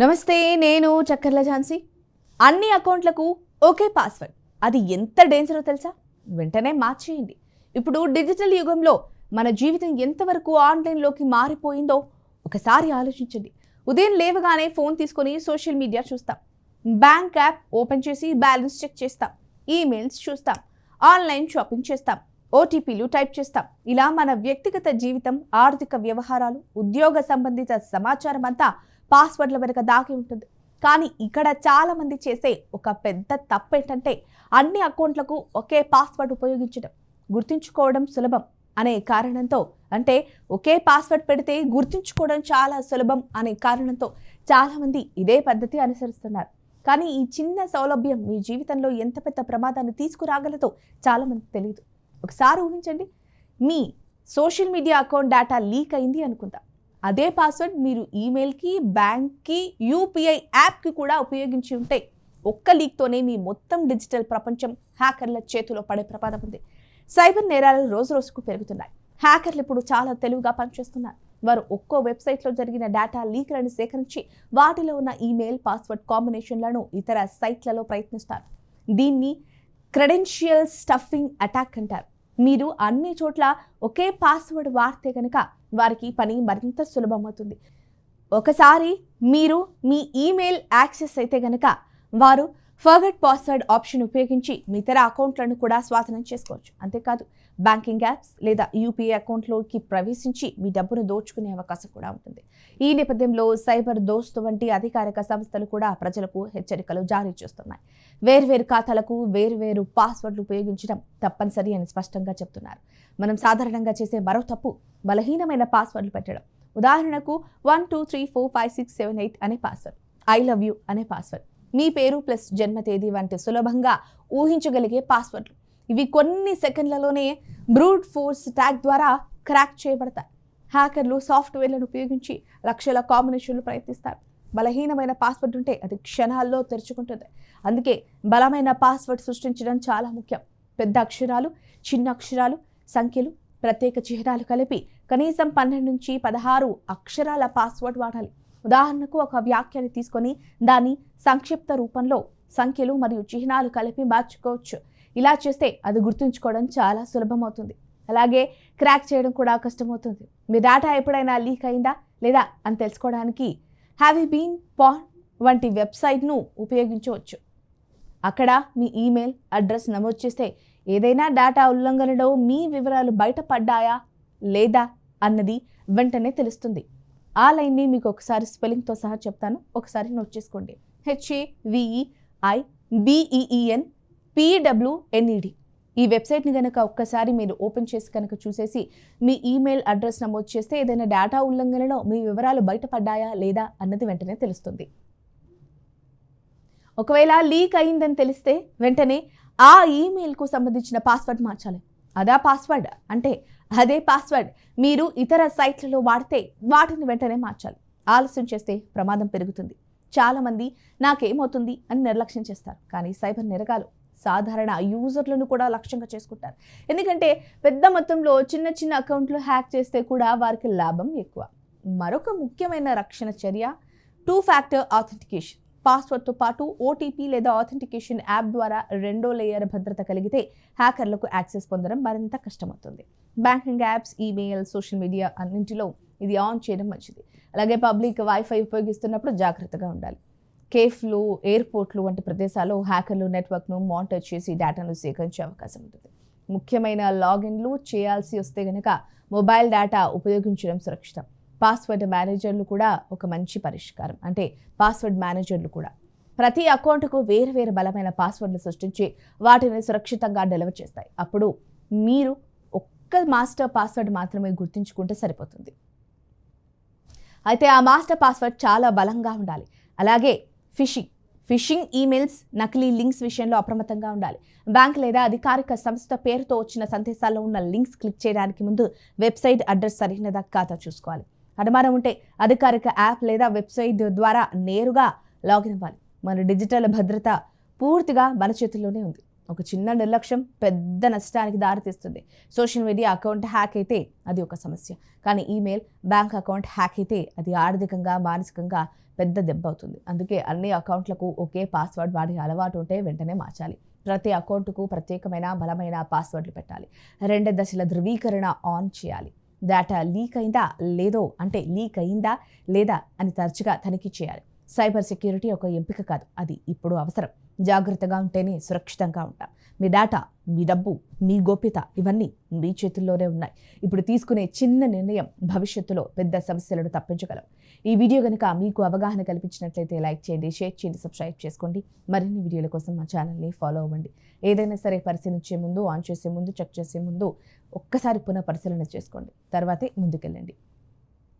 నమస్తే నేను చక్కర్ల ఝాన్సీ. అన్ని అకౌంట్లకు ఒకే పాస్వర్డ్. అది ఎంత డేంజరో తెలుసా? వెంటనే మార్చేయండి. ఇప్పుడు డిజిటల్ యుగంలో మన జీవితం ఎంతవరకు ఆన్లైన్లోకి మారిపోయిందో ఒకసారి ఆలోచించండి. ఉదయం లేవగానే ఫోన్ తీసుకొని సోషల్ మీడియా చూస్తాం. బ్యాంక్ యాప్ ఓపెన్ చేసి బ్యాలెన్స్ చెక్ చేస్తాం. ఈమెయిల్స్ చూస్తాం. ఆన్లైన్ షాపింగ్ చేస్తాం. ఓటీపీలు టైప్ చేస్తాం. ఇలా మన వ్యక్తిగత జీవితం ఆర్థిక వ్యవహారాలు ఉద్యోగ సంబంధిత సమాచారం అంతా పాస్వర్డ్ల వెనుక దాగి ఉంటుంది. కానీ ఇక్కడ చాలా మంది చేసే ఒక పెద్ద తప్పు ఏంటంటే అన్ని అకౌంట్లకు ఒకే పాస్వర్డ్ ఉపయోగించడం. గుర్తుంచుకోవడం సులభం అనే కారణంతో అంటే ఒకే పాస్వర్డ్ పెడితే గుర్తుంచుకోవడం చాలా సులభం అనే కారణంతో చాలామంది ఇదే పద్ధతి అనుసరిస్తున్నారు. కానీ ఈ చిన్న సౌలభ్యం మీ జీవితంలో ఎంత పెద్ద ప్రమాదాన్ని తీసుకురాగలదో చాలామంది తెలియదు ఒకసారి ఊహించండి. మీ social media account data leak అయింది అనుకుందాం. అదే పాస్వర్డ్ మీరు ఈమెయిల్కి బ్యాంక్కి యూపీఐ యాప్కి కూడా ఉపయోగించి ఉంటే ఒక్క లీక్తోనే మీ మొత్తం డిజిటల్ ప్రపంచం హ్యాకర్ల చేతిలో పడే ప్రమాదం ఉంది. సైబర్ నేరాలు రోజు రోజుకు పెరుగుతున్నాయి. హ్యాకర్లు ఇప్పుడు చాలా తెలివిగా పనిచేస్తున్నారు. వారు ఒక్కో వెబ్సైట్లో జరిగిన డేటా లీక్లను సేకరించి వాటిలో ఉన్న ఈమెయిల్ పాస్వర్డ్ కాంబినేషన్లను ఇతర సైట్లలో ప్రయత్నిస్తారు. దీన్ని క్రెడెన్షియల్ స్టఫింగ్ అటాక్ అంటారు. మీరు అన్ని చోట్ల ఒకే పాస్వర్డ్ వాడితే కనుక వారికి పని మరింత సులభమవుతుంది ఒకసారి మీరు మీ ఈమెయిల్ యాక్సెస్ అయితే కనుక వారు ఫర్గట్ పాస్వర్డ్ ఆప్షన్ ఉపయోగించి మీ ఇతర అకౌంట్లను కూడా స్వాధీనం చేసుకోవచ్చు. అంతేకాదు బ్యాంకింగ్ యాప్స్ లేదా యూపీఐ అకౌంట్లోకి ప్రవేశించి మీ డబ్బును దోచుకునే అవకాశం కూడా ఉంటుంది. ఈ నేపథ్యంలో సైబర్ దోస్తు వంటి అధికారిక సంస్థలు కూడా ప్రజలకు హెచ్చరికలు జారీ చేస్తున్నాయి. వేర్వేరు ఖాతాలకు వేర్వేరు పాస్వర్డ్లు ఉపయోగించడం తప్పనిసరి అని స్పష్టంగా చెప్తున్నారు మనం సాధారణంగా చేసే మరో తప్పు బలహీనమైన పాస్వర్డ్లు పెట్టడం. ఉదాహరణకు one two three four five six seven eight అనే పాస్వర్డ్. ఐ లవ్ యూ అనే పాస్వర్డ్. మీ పేరు ప్లస్ జన్మ తేదీ వంటి సులభంగా ఊహించగలిగే పాస్వర్డ్లు. ఇవి కొన్ని సెకండ్లలోనే బ్రూట్ ఫోర్స్ ట్యాగ్ ద్వారా క్రాక్ చేయబడతాయి. హ్యాకర్లు సాఫ్ట్వేర్లను ఉపయోగించి లక్షల కాంబినేషన్లు ప్రయత్నిస్తారు. బలహీనమైన పాస్వర్డ్ ఉంటే అది క్షణాల్లో తెరుచుకుంటుంది. అందుకే బలమైన పాస్వర్డ్ సృష్టించడం చాలా ముఖ్యం. పెద్ద అక్షరాలు చిన్న అక్షరాలు సంఖ్యలు ప్రత్యేక చిహ్నాలు కలిపి కనీసం పన్నెండు నుంచి పదహారు అక్షరాల పాస్వర్డ్ వాడాలి. ఉదాహరణకు ఒక వ్యాఖ్యని తీసుకొని దాన్ని సంక్షిప్త రూపంలో సంఖ్యలు మరియు చిహ్నాలు కలిపి మార్చుకోవచ్చు. ఇలా చేస్తే అది గుర్తుంచుకోవడం చాలా సులభమవుతుంది. అలాగే క్రాక్ చేయడం కూడా కష్టమవుతుంది. మీ డేటా ఎప్పుడైనా లీక్ అయిందా లేదా అని తెలుసుకోవడానికి హ్యావ్ యూ బీన్ పాన్ వంటి వెబ్సైట్ను ఉపయోగించవచ్చు. అక్కడ మీ ఈమెయిల్ అడ్రస్ నమోదు చేస్తే ఏదైనా డేటా ఉల్లంఘనలో మీ వివరాలు బయటపడ్డాయా లేదా అన్నది వెంటనే తెలుస్తుంది. ఆ లైన్ని మీకు ఒకసారి స్పెల్లింగ్తో సహా చెప్తాను. ఒకసారి నోట్ చేసుకోండి. హెచ్ఏ హెచ్ఏవిఈఐ బిఈఈఎన్ పిడబ్ల్యూఎన్ఈడి ఈ వెబ్సైట్ని కనుక ఒక్కసారి మీరు ఓపెన్ చేసి కనుక చూసేసి మీ ఈమెయిల్ అడ్రస్ నమోదు చేస్తే ఏదైనా డేటా ఉల్లంఘనలో మీ వివరాలు బయటపడ్డాయా లేదా అన్నది వెంటనే తెలుస్తుంది. ఒకవేళ లీక్ అయిందని తెలిస్తే వెంటనే ఆ ఈమెయిల్కు సంబంధించిన పాస్వర్డ్ మార్చాలి. అదా పాస్వర్డ్ అంటే అదే పాస్వర్డ్ మీరు ఇతర సైట్లలో వాడితే వాటిని వెంటనే మార్చాలి. ఆలస్యం చేస్తే ప్రమాదం పెరుగుతుంది. చాలామంది నాకేమవుతుంది అని నిర్లక్ష్యం చేస్తారు. కానీ సైబర్ నిరగాలు సాధారణ యూజర్లను కూడా లక్ష్యంగా చేసుకుంటారు. ఎందుకంటే పెద్ద మొత్తంలో చిన్న చిన్న అకౌంట్లు హ్యాక్ చేస్తే కూడా వారికి లాభం ఎక్కువ. మరొక ముఖ్యమైన రక్షణ చర్య టూ ఫ్యాక్టర్ ఆథెంటికేషన్. పాస్వర్డ్తో పాటు ఓటీపీ లేదా ఆథెంటికేషన్ యాప్ ద్వారా రెండో లేయర్ భద్రత కలిగితే హ్యాకర్లకు యాక్సెస్ పొందడం మరింత కష్టమవుతుంది. Banking apps email social media అన్నింటిలో ఇది ఆన్ చేయడం మంచిది. అలాగే పబ్లిక్ వైఫై ఉపయోగిస్తున్నప్పుడు జాగ్రత్తగా ఉండాలి. కేఫ్లు ఎయిర్పోర్ట్లు వంటి ప్రదేశాల్లో హ్యాకర్లు నెట్వర్క్ను మానిటర్ చేసి డేటాను సేకరించే అవకాశం ఉంటుంది. ముఖ్యమైన లాగిన్లు చేయాల్సి వస్తే గనక మొబైల్ డేటా ఉపయోగించడం సురక్షితం. పాస్వర్డ్ మేనేజర్లు కూడా ఒక మంచి పరిష్కారం. అంటే పాస్వర్డ్ మేనేజర్లు కూడా. ప్రతి అకౌంట్కు వేరు వేరు బలమైన పాస్వర్డ్లు సృష్టించి వాటిని సురక్షితంగా డెలివర్ చేస్తాయి. అప్పుడు మీరు ఒక్క మాస్టర్ పాస్వర్డ్ మాత్రమే గుర్తుంచుకుంటే సరిపోతుంది. అయితే ఆ మాస్టర్ పాస్వర్డ్ చాలా బలంగా ఉండాలి. అలాగే ఫిషింగ్ ఫిషింగ్ ఈమెయిల్స్ నకిలీ లింక్స్ విషయంలో అప్రమత్తంగా ఉండాలి. బ్యాంక్ లేదా అధికారిక సంస్థ పేరుతో వచ్చిన సందేశాల్లో ఉన్న లింక్స్ క్లిక్ చేయడానికి ముందు వెబ్సైట్ అడ్రస్ సరైనదా కాదా చూసుకోవాలి. అనుమానం ఉంటే అధికారిక యాప్ లేదా వెబ్సైట్ ద్వారా నేరుగా లాగిన్ అవ్వాలి. మన డిజిటల్ భద్రత పూర్తిగా మన చేతుల్లోనే ఉంది. ఒక చిన్న నిర్లక్ష్యం పెద్ద నష్టానికి దారితీస్తుంది సోషల్ మీడియా అకౌంట్ హ్యాక్ అయితే అది ఒక సమస్య. కానీ ఈమెయిల్ బ్యాంక్ అకౌంట్ హ్యాక్ అయితే అది ఆర్థికంగా మానసికంగా పెద్ద దెబ్బ అవుతుంది. అందుకే అన్ని అకౌంట్లకు ఒకే పాస్వర్డ్ వాడే అలవాటు ఉంటే వెంటనే మార్చాలి. ప్రతి అకౌంట్కు ప్రత్యేకమైన బలమైన పాస్వర్డ్లు పెట్టాలి. రెండు దశల ధృవీకరణ ఆన్ చేయాలి. డేటా లీక్ అయిందా? లేదో? అంటే లీక్ అయిందా? లేదా? అని తరచుగా తనిఖీ చేయాలి. సైబర్ సెక్యూరిటీ ఒక ఎంపిక కాదు. అది ఇప్పుడు అవసరం. జాగ్రత్తగా ఉంటేనే సురక్షితంగా ఉంటాం. మీ డేటా మీ డబ్బు మీ గోప్యత ఇవన్నీ మీ చేతుల్లోనే ఉన్నాయి. ఇప్పుడు తీసుకునే చిన్న నిర్ణయం భవిష్యత్తులో పెద్ద సమస్యలను తప్పించగలం. ఈ వీడియో కనుక మీకు అవగాహన కల్పించినట్లయితే లైక్ చేయండి షేర్ చేయండి సబ్స్క్రైబ్ చేసుకోండి. మరిన్ని వీడియోల కోసం మా ఛానల్ని ఫాలో అవ్వండి. ఏదైనా సరే పరిశీలించే ముందు ఆన్ చేసే ముందు చెక్ చేసే ముందు ఒక్కసారి పునః పరిశీలన చేసుకోండి. తర్వాతే ముందుకెళ్ళండి.